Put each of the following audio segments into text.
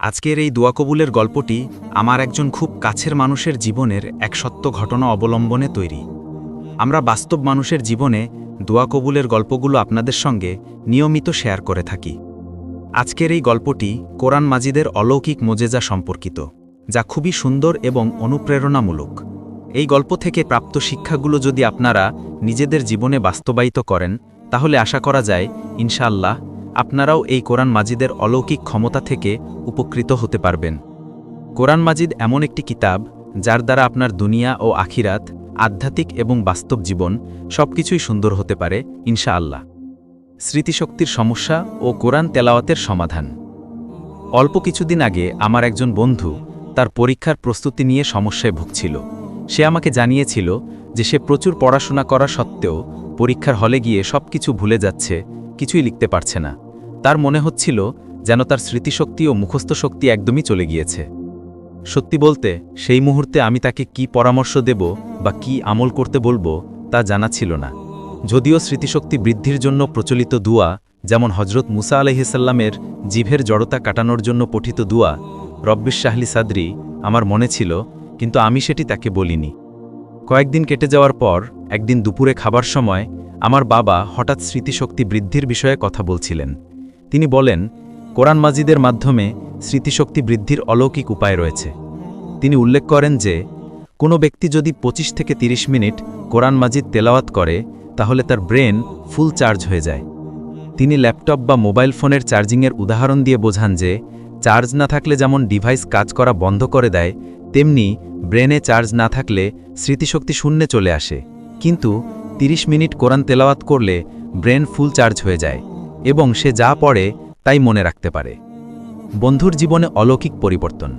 আজকের এই দোয়া কবুলের গল্পটি আমার একজন খুব কাছের মানুষের জীবনের এক সত্য ঘটনা অবলম্বনে তৈরি। আমরা বাস্তব মানুষের জীবনে দোয়া কবুলের গল্পগুলো আপনাদের সঙ্গে নিয়মিত শেয়ার করে থাকি। আজকের এই গল্পটি কোরআন মাজিদের অলৌকিক মোজেজা সম্পর্কিত, যা খুবই সুন্দর এবং অনুপ্রেরণামূলক। এই গল্প থেকে প্রাপ্ত শিক্ষাগুলো যদি আপনারা নিজেদের জীবনে বাস্তবায়িত করেন, তাহলে আশা করা যায়, ইনশাআল্লাহ আপনারাও এই কোরআন মাজিদের অলৌকিক ক্ষমতা থেকে উপকৃত হতে পারবেন। কোরআন মাজিদ এমন একটি কিতাব, যার দ্বারা আপনার দুনিয়া ও আখিরাত, আধ্যাত্মিক এবং বাস্তব জীবন সবকিছুই সুন্দর হতে পারে, ইনশাআল্লাহ। স্মৃতিশক্তির সমস্যা ও কোরআন তেলাওয়াতের সমাধান। অল্প কিছুদিন আগে আমার একজন বন্ধু তার পরীক্ষার প্রস্তুতি নিয়ে সমস্যায় ভুগছিল। সে আমাকে জানিয়েছিল যে সে প্রচুর পড়াশোনা করা সত্ত্বেও পরীক্ষার হলে গিয়ে সবকিছু ভুলে যাচ্ছে, কিছুই লিখতে পারছে না। তার মনে হচ্ছিল যেন তার স্মৃতিশক্তি ও মুখস্থ শক্তি একদমই চলে গিয়েছে। সত্যি বলতে, সেই মুহূর্তে আমি তাকে কি পরামর্শ দেব বা কি আমল করতে বলব তা জানা ছিল না। যদিও স্মৃতিশক্তি বৃদ্ধির জন্য প্রচলিত দুয়া, যেমন হজরত মুসা আলহিসাল্লামের জিভের জড়তা কাটানোর জন্য পঠিত দুয়া রব্বিস শাহলি সাদরি, আমার মনে ছিল, কিন্তু আমি সেটি তাকে বলিনি। কয়েকদিন কেটে যাওয়ার পর, একদিন দুপুরে খাবার সময়, আমার বাবা হঠাৎ স্মৃতিশক্তি বৃদ্ধির বিষয়ে কথা বলছিলেন। তিনি বলেন, কোরআন মাজিদের মাধ্যমে স্মৃতিশক্তি বৃদ্ধির অলৌকিক উপায় রয়েছে। তিনি উল্লেখ করেন যে, কোনো ব্যক্তি যদি ২৫ থেকে ৩০ মিনিট কোরআন মাজিদ তেলাওয়াত করে, তাহলে তার ব্রেন ফুল চার্জ হয়ে যায়। তিনি ল্যাপটপ বা মোবাইল ফোনের চার্জিংয়ের উদাহরণ দিয়ে বোঝান যে, চার্জ না থাকলে যেমন ডিভাইস কাজ করা বন্ধ করে দেয়, তেমনি ব্রেনে চার্জ না থাকলে স্মৃতিশক্তি শূন্যে চলে আসে। কিন্তু ৩০ মিনিট কোরআন তেলাওয়াত করলে ব্রেন ফুল চার্জ হয়ে যায়। এবং সে যা পড়ে তাই মনে রাখতে পারে। বন্ধুর জীবনে অলৌকিক পরিবর্তন।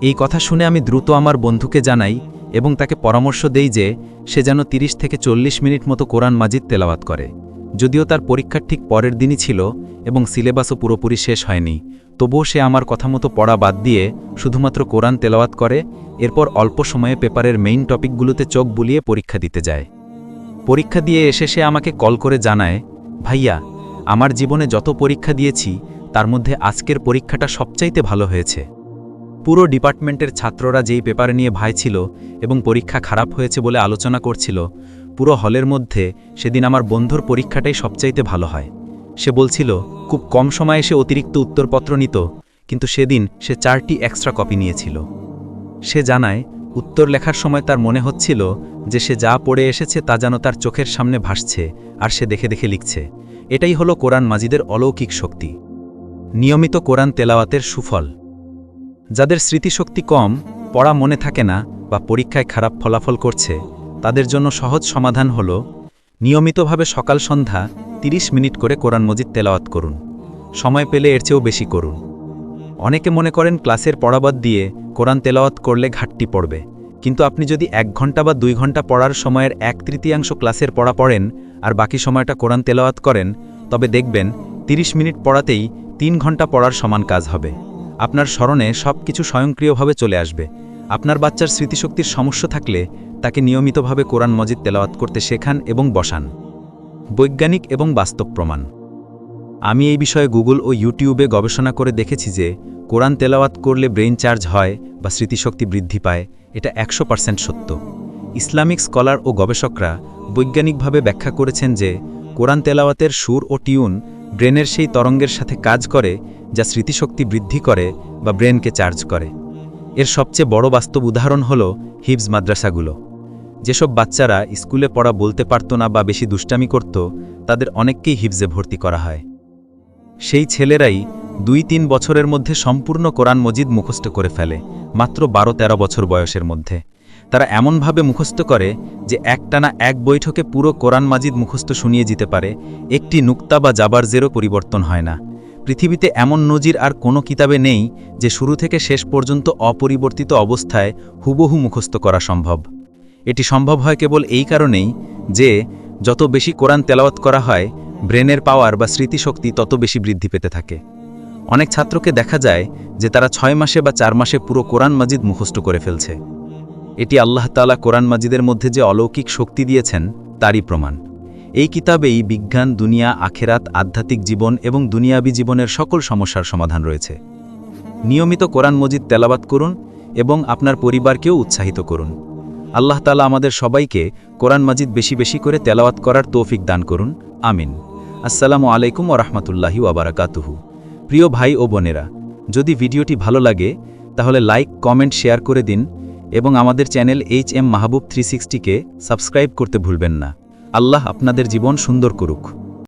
এই কথা শুনে আমি দ্রুত আমার বন্ধুকে জানাই এবং তাকে পরামর্শ দেই যে সে যেন ৩০ থেকে চল্লিশ মিনিট মতো কোরআন মাজিদ তেলাওয়াত করে। যদিও তার পরীক্ষার ঠিক পরের দিনই ছিল এবং সিলেবাসও পুরোপুরি শেষ হয়নি, তবুও সে আমার কথা মতো পড়া বাদ দিয়ে শুধুমাত্র কোরআন তেলাওয়াত করে, এরপর অল্প সময়ে পেপারের মেইন টপিকগুলোতে চোখ বুলিয়ে পরীক্ষা দিতে যায়। পরীক্ষা দিয়ে এসে সে আমাকে কল করে জানায়, ভাইয়া আমার জীবনে যত পরীক্ষা দিয়েছি, তার মধ্যে আজকের পরীক্ষাটা সবচাইতে ভালো হয়েছে। পুরো ডিপার্টমেন্টের ছাত্ররা যেই পেপার নিয়ে ভাই ছিল এবং পরীক্ষা খারাপ হয়েছে বলে আলোচনা করছিল, পুরো হলের মধ্যে সেদিন আমার বন্ধুর পরীক্ষাটাই সবচাইতে ভালো হয়। সে বলছিল, খুব কম সময়ে সে অতিরিক্ত উত্তরপত্র নিত, কিন্তু সেদিন সে চারটি এক্সট্রা কপি নিয়েছিল। সে জানায়, উত্তর লেখার সময় তার মনে হচ্ছিল যে সে যা পড়ে এসেছে তা যেন তার চোখের সামনে ভাসছে, আর সে দেখে দেখে লিখছে। এটাই হলো কোরআন মাজিদের অলৌকিক শক্তি। নিয়মিত কোরআন তেলাওয়াতের সুফল। যাদের স্মৃতিশক্তি কম, পড়া মনে থাকে না বা পরীক্ষায় খারাপ ফলাফল করছে, তাদের জন্য সহজ সমাধান হল, নিয়মিতভাবে সকাল সন্ধ্যা ৩০ মিনিট করে কোরআন মজিদ তেলাওয়াত করুন। সময় পেলে এর চেয়েও বেশি করুন। অনেকে মনে করেন ক্লাসের পড়াবাদ দিয়ে কোরআন তেলাওয়াত করলে ঘাটতি পড়বে। কিন্তু আপনি যদি এক ঘণ্টা বা দুই ঘণ্টা পড়ার সময়ের এক তৃতীয়াংশ ক্লাসের পড়া পড়েন আর বাকি সময়টা কোরআন তেলাওয়াত করেন, তবে দেখবেন ৩০ মিনিট পড়াতেই তিন ঘণ্টা পড়ার সমান কাজ হবে। আপনার স্মরণে সব কিছু স্বয়ংক্রিয়ভাবে চলে আসবে। আপনার বাচ্চার স্মৃতিশক্তির সমস্যা থাকলে তাকে নিয়মিতভাবে কোরআন মজিদ তেলাওয়াত করতে শেখান এবং বসান। বৈজ্ঞানিক এবং বাস্তব প্রমাণ। আমি এই বিষয়ে গুগল ও ইউটিউবে গবেষণা করে দেখেছি যে কোরআন তেলাওয়াত করলে ব্রেইন চার্জ হয় বা স্মৃতিশক্তি বৃদ্ধি পায়, এটা একশো সত্য। ইসলামিক স্কলার ও গবেষকরা বৈজ্ঞানিকভাবে ব্যাখ্যা করেছেন যে, কোরআন তেলাওয়াতের সুর ও টিউন ব্রেনের সেই তরঙ্গের সাথে কাজ করে যা স্মৃতিশক্তি বৃদ্ধি করে বা ব্রেনকে চার্জ করে। এর সবচেয়ে বড় বাস্তব উদাহরণ হল হিবস মাদ্রাসাগুলো। যেসব বাচ্চারা স্কুলে পড়া বলতে পারত না বা বেশি দুষ্টামি করত, তাদের অনেককেই হিবজে ভর্তি করা হয়। সেই ছেলেরাই দুই তিন বছরের মধ্যে সম্পূর্ণ কোরআন মজিদ মুখস্থ করে ফেলে, মাত্র বারো তেরো বছর বয়সের মধ্যে। তারা এমনভাবে মুখস্থ করে যে একটানা এক বৈঠকে পুরো কোরআন মাজিদ মুখস্থ শুনিয়ে যেতে পারে, একটি নুক্তা বা জাবার জেরও পরিবর্তন হয় না। পৃথিবীতে এমন নজির আর কোনো কিতাবে নেই যে শুরু থেকে শেষ পর্যন্ত অপরিবর্তিত অবস্থায় হুবহু মুখস্থ করা সম্ভব। এটি সম্ভব হয় কেবল এই কারণেই যে যত বেশি কোরআন তেলাওয়াত করা হয়, ব্রেনের পাওয়ার বা স্মৃতিশক্তি তত বেশি বৃদ্ধি পেতে থাকে। অনেক ছাত্রকে দেখা যায় যে তারা ছয় মাসে বা চার মাসে পুরো কোরআন মাজিদ মুখস্থ করে ফেলছে। এটি আল্লাহ তালা কোরআন মাজিদের মধ্যে যে অলৌকিক শক্তি দিয়েছেন, তারই প্রমাণ। এই কিতাবেই বিজ্ঞান, দুনিয়া, আখেরাত, আধ্যাত্মিক জীবন এবং দুনিয়াবী জীবনের সকল সমস্যার সমাধান রয়েছে। নিয়মিত কোরআন মজিদ তেলাবাত করুন এবং আপনার পরিবারকেও উৎসাহিত করুন। আল্লাহ তালা আমাদের সবাইকে কোরআন মাজিদ বেশি বেশি করে তেলাওয়াত করার তৌফিক দান করুন। আমিন। আসসালামু আলাইকুম ও রহমতুল্লাহি ওবরাকাতুহু প্রিয় ভাই ও বোনেরা, যদি ভিডিওটি ভালো লাগে, তাহলে লাইক, কমেন্ট, শেয়ার করে দিন। এবং আমাদের চ্যানেল এইচ এম মাহবুব থ্রি সিক্সটিকে সাবস্ক্রাইব করতে ভুলবেন না। আল্লাহ আপনাদের জীবন সুন্দর করুক।